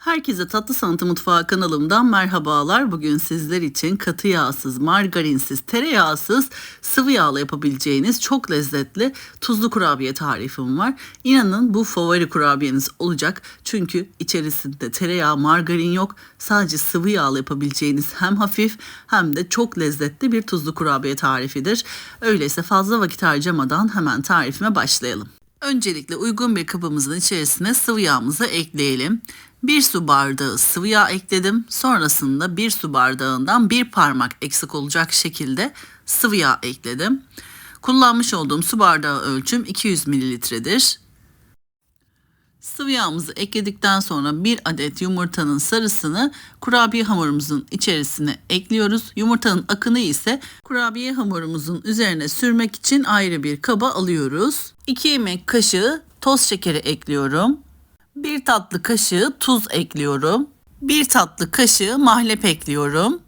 Herkese Tatlı Sanatı Mutfağı kanalımdan merhabalar. Bugün sizler için katı yağsız, margarinsiz, tereyağsız, sıvı yağla yapabileceğiniz çok lezzetli tuzlu kurabiye tarifim var. İnanın bu favori kurabiyeniz olacak. Çünkü içerisinde tereyağı, margarin yok. Sadece sıvı yağla yapabileceğiniz hem hafif hem de çok lezzetli bir tuzlu kurabiye tarifidir. Öyleyse fazla vakit harcamadan hemen tarifime başlayalım. Öncelikle uygun bir kabımızın içerisine sıvı yağımızı ekleyelim. 1 su bardağı sıvı yağ ekledim. Sonrasında 1 su bardağından bir parmak eksik olacak şekilde sıvı yağ ekledim. Kullanmış olduğum su bardağı ölçüm 200 mililitredir. Sıvı yağımızı ekledikten sonra bir adet yumurtanın sarısını kurabiye hamurumuzun içerisine ekliyoruz. Yumurtanın akını ise kurabiye hamurumuzun üzerine sürmek için ayrı bir kaba alıyoruz. 2 yemek kaşığı toz şekeri ekliyorum. 1 tatlı kaşığı tuz ekliyorum. 1 tatlı kaşığı mahlep ekliyorum.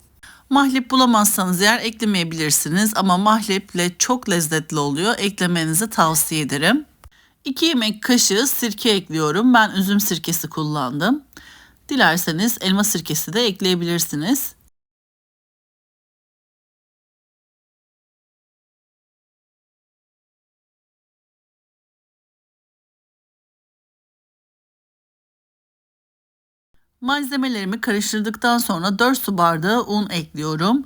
Mahlep bulamazsanız eğer eklemeyebilirsiniz ama mahleple çok lezzetli oluyor. Eklemenizi tavsiye ederim. 2 yemek kaşığı sirke ekliyorum. Ben üzüm sirkesi kullandım. Dilerseniz elma sirkesi de ekleyebilirsiniz. Malzemelerimi karıştırdıktan sonra 4 su bardağı un ekliyorum.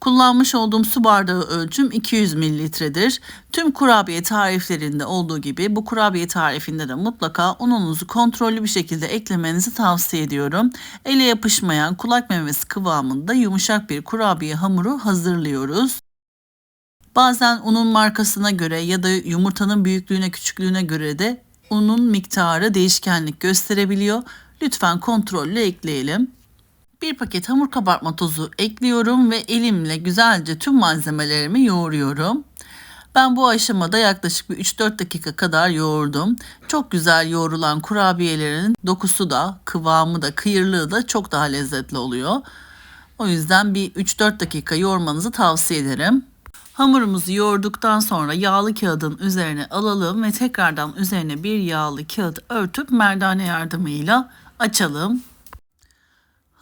Kullanmış olduğum su bardağı ölçüm 200 mililitredir. Tüm kurabiye tariflerinde olduğu gibi bu kurabiye tarifinde de mutlaka ununuzu kontrollü bir şekilde eklemenizi tavsiye ediyorum. Ele yapışmayan kulak memesi kıvamında yumuşak bir kurabiye hamuru hazırlıyoruz. Bazen unun markasına göre ya da yumurtanın büyüklüğüne küçüklüğüne göre de unun miktarı değişkenlik gösterebiliyor. Lütfen kontrollü ekleyelim. Bir paket hamur kabartma tozu ekliyorum ve elimle güzelce tüm malzemelerimi yoğuruyorum. Ben bu aşamada yaklaşık bir 3-4 dakika kadar yoğurdum. Çok güzel yoğrulan kurabiyelerin dokusu da, kıvamı da, kıyırlığı da çok daha lezzetli oluyor. O yüzden bir 3-4 dakika yoğurmanızı tavsiye ederim. Hamurumuzu yoğurduktan sonra yağlı kağıdın üzerine alalım ve tekrardan üzerine bir yağlı kağıt örtüp merdane yardımıyla açalım.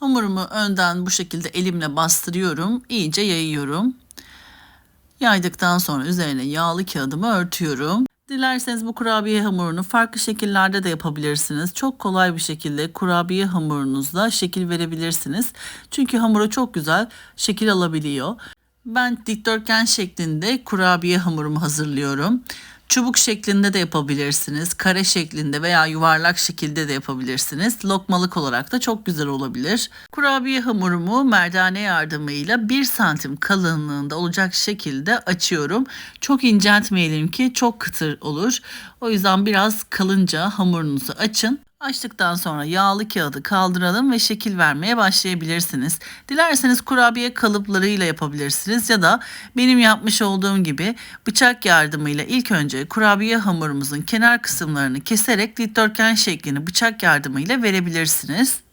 Hamurumu önden bu şekilde elimle bastırıyorum. iyice yayıyorum. Yaydıktan sonra üzerine yağlı kağıdımı örtüyorum. Dilerseniz bu kurabiye hamurunu farklı şekillerde de yapabilirsiniz. Çok kolay bir şekilde kurabiye hamurunuzla şekil verebilirsiniz. Çünkü hamuru çok güzel şekil alabiliyor. Ben dikdörtgen şeklinde kurabiye hamurumu hazırlıyorum. Çubuk şeklinde de yapabilirsiniz. Kare şeklinde veya yuvarlak şekilde de yapabilirsiniz. Lokmalık olarak da çok güzel olabilir. Kurabiye hamurumu merdane yardımıyla 1 santim kalınlığında olacak şekilde açıyorum. Çok inceltmeyelim ki çok kıtır olur. O yüzden biraz kalınca hamurunuzu açın. Açtıktan sonra yağlı kağıdı kaldıralım ve şekil vermeye başlayabilirsiniz. Dilerseniz kurabiye kalıplarıyla yapabilirsiniz ya da benim yapmış olduğum gibi bıçak yardımıyla ilk önce kurabiye hamurumuzun kenar kısımlarını keserek dikdörtgen şeklini bıçak yardımıyla verebilirsiniz.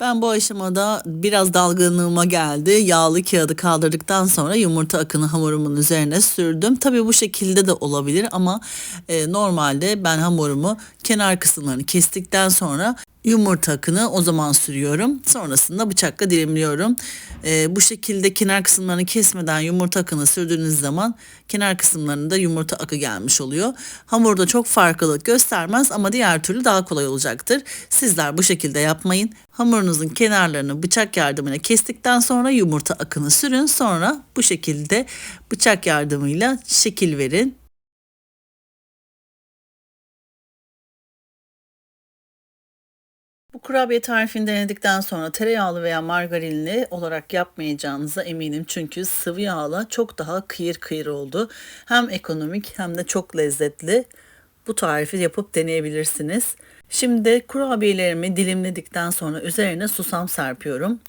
Ben bu aşamada biraz dalgınlığıma geldi. Yağlı kağıdı kaldırdıktan sonra yumurta akını hamurumun üzerine sürdüm. Tabii bu şekilde de olabilir ama e, normalde ben hamurumu kenar kısımlarını kestikten sonra yumurta akını o zaman sürüyorum. Sonrasında bıçakla dilimliyorum. Ee, bu şekilde kenar kısımlarını kesmeden yumurta akını sürdüğünüz zaman kenar kısımlarında yumurta akı gelmiş oluyor. Hamurda çok farklılık göstermez ama diğer türlü daha kolay olacaktır. Sizler bu şekilde yapmayın. Hamurunuzun kenarlarını bıçak yardımıyla kestikten sonra yumurta akını sürün. Sonra bu şekilde bıçak yardımıyla şekil verin. Bu kurabiye tarifini denedikten sonra tereyağlı veya margarinli olarak yapmayacağınıza eminim. Çünkü sıvı yağla çok daha kıyır kıyır oldu. Hem ekonomik hem de çok lezzetli. Bu tarifi yapıp deneyebilirsiniz. Şimdi kurabiyelerimi dilimledikten sonra üzerine susam serpiyorum.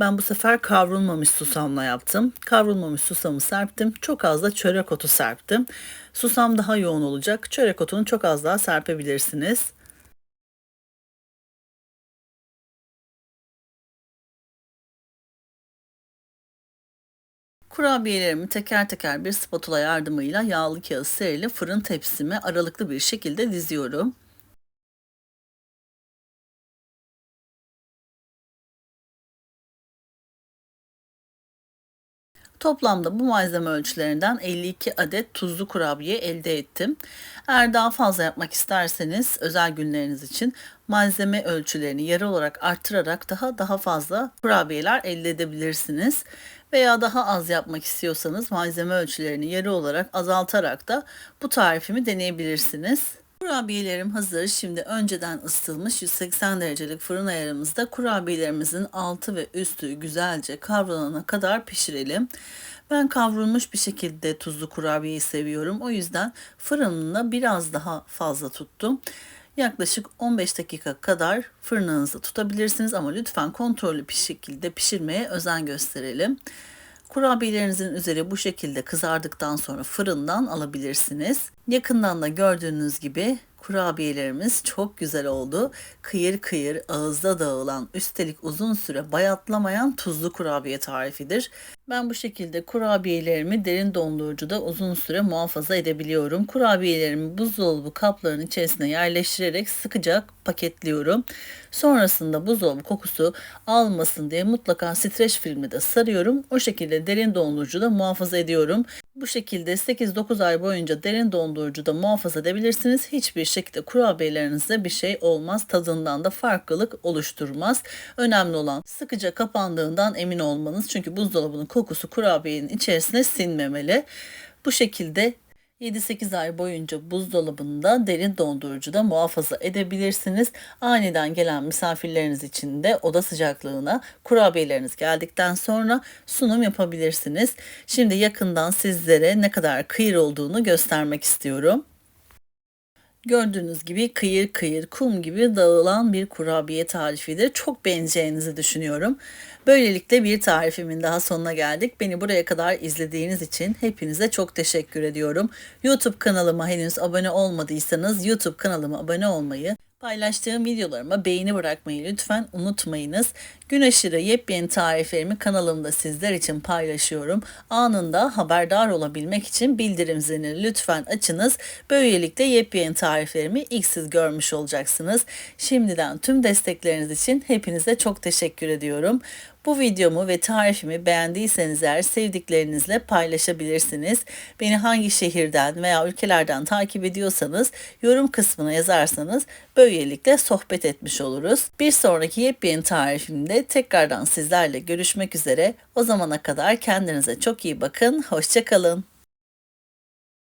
Ben bu sefer kavrulmamış susamla yaptım. Kavrulmamış susamı serptim. Çok az da çörek otu serptim. Susam daha yoğun olacak. Çörek otunu çok az daha serpebilirsiniz. Kurabiyelerimi teker teker bir spatula yardımıyla yağlı kağıt serili fırın tepsime aralıklı bir şekilde diziyorum. Toplamda bu malzeme ölçülerinden 52 adet tuzlu kurabiye elde ettim. Eğer daha fazla yapmak isterseniz özel günleriniz için malzeme ölçülerini yarı olarak arttırarak daha daha fazla kurabiyeler elde edebilirsiniz. Veya daha az yapmak istiyorsanız malzeme ölçülerini yarı olarak azaltarak da bu tarifimi deneyebilirsiniz. Kurabiyelerim hazır. Şimdi önceden ısıtılmış 180 derecelik fırın ayarımızda kurabiyelerimizin altı ve üstü güzelce kavrulana kadar pişirelim. Ben kavrulmuş bir şekilde tuzlu kurabiyeyi seviyorum. O yüzden fırınına biraz daha fazla tuttum. Yaklaşık 15 dakika kadar fırınınızda tutabilirsiniz ama lütfen kontrollü bir şekilde pişirmeye özen gösterelim. Kurabiyelerinizin üzeri bu şekilde kızardıktan sonra fırından alabilirsiniz. Yakından da gördüğünüz gibi kurabiyelerimiz çok güzel oldu. Kıyır kıyır ağızda dağılan üstelik uzun süre bayatlamayan tuzlu kurabiye tarifidir. Ben bu şekilde kurabiyelerimi derin dondurucuda uzun süre muhafaza edebiliyorum. Kurabiyelerimi buzdolabı kaplarının içerisine yerleştirerek sıkıca paketliyorum. Sonrasında buzdolabı kokusu almasın diye mutlaka streç filmle de sarıyorum. O şekilde derin dondurucuda muhafaza ediyorum. Bu şekilde 8-9 ay boyunca derin dondurucuda muhafaza edebilirsiniz. Hiçbir şekilde kurabiyelerinizde bir şey olmaz. Tadından da farklılık oluşturmaz. Önemli olan sıkıca kapandığından emin olmanız. Çünkü buzdolabının kokusu kurabiyenin içerisine sinmemeli. Bu şekilde 7-8 ay boyunca buzdolabında derin dondurucuda muhafaza edebilirsiniz. Aniden gelen misafirleriniz için de oda sıcaklığına kurabiyeleriniz geldikten sonra sunum yapabilirsiniz. Şimdi yakından sizlere ne kadar kıyır olduğunu göstermek istiyorum. Gördüğünüz gibi kıyır kıyır kum gibi dağılan bir kurabiye tarifidir. Çok beğeneceğinizi düşünüyorum. Böylelikle bir tarifimin daha sonuna geldik. Beni buraya kadar izlediğiniz için hepinize çok teşekkür ediyorum. YouTube kanalıma henüz abone olmadıysanız YouTube kanalıma abone olmayı, Paylaştığım videolarıma beğeni bırakmayı lütfen unutmayınız. Gün aşırı yepyeni tariflerimi kanalımda sizler için paylaşıyorum. Anında haberdar olabilmek için bildirim zilini lütfen açınız. Böylelikle yepyeni tariflerimi ilk siz görmüş olacaksınız. Şimdiden tüm destekleriniz için hepinize çok teşekkür ediyorum. Bu videomu ve tarifimi beğendiyseniz eğer sevdiklerinizle paylaşabilirsiniz. Beni hangi şehirden veya ülkelerden takip ediyorsanız yorum kısmına yazarsanız böylelikle sohbet etmiş oluruz. Bir sonraki yepyeni tarifimde tekrardan sizlerle görüşmek üzere. O zamana kadar kendinize çok iyi bakın. Hoşçakalın.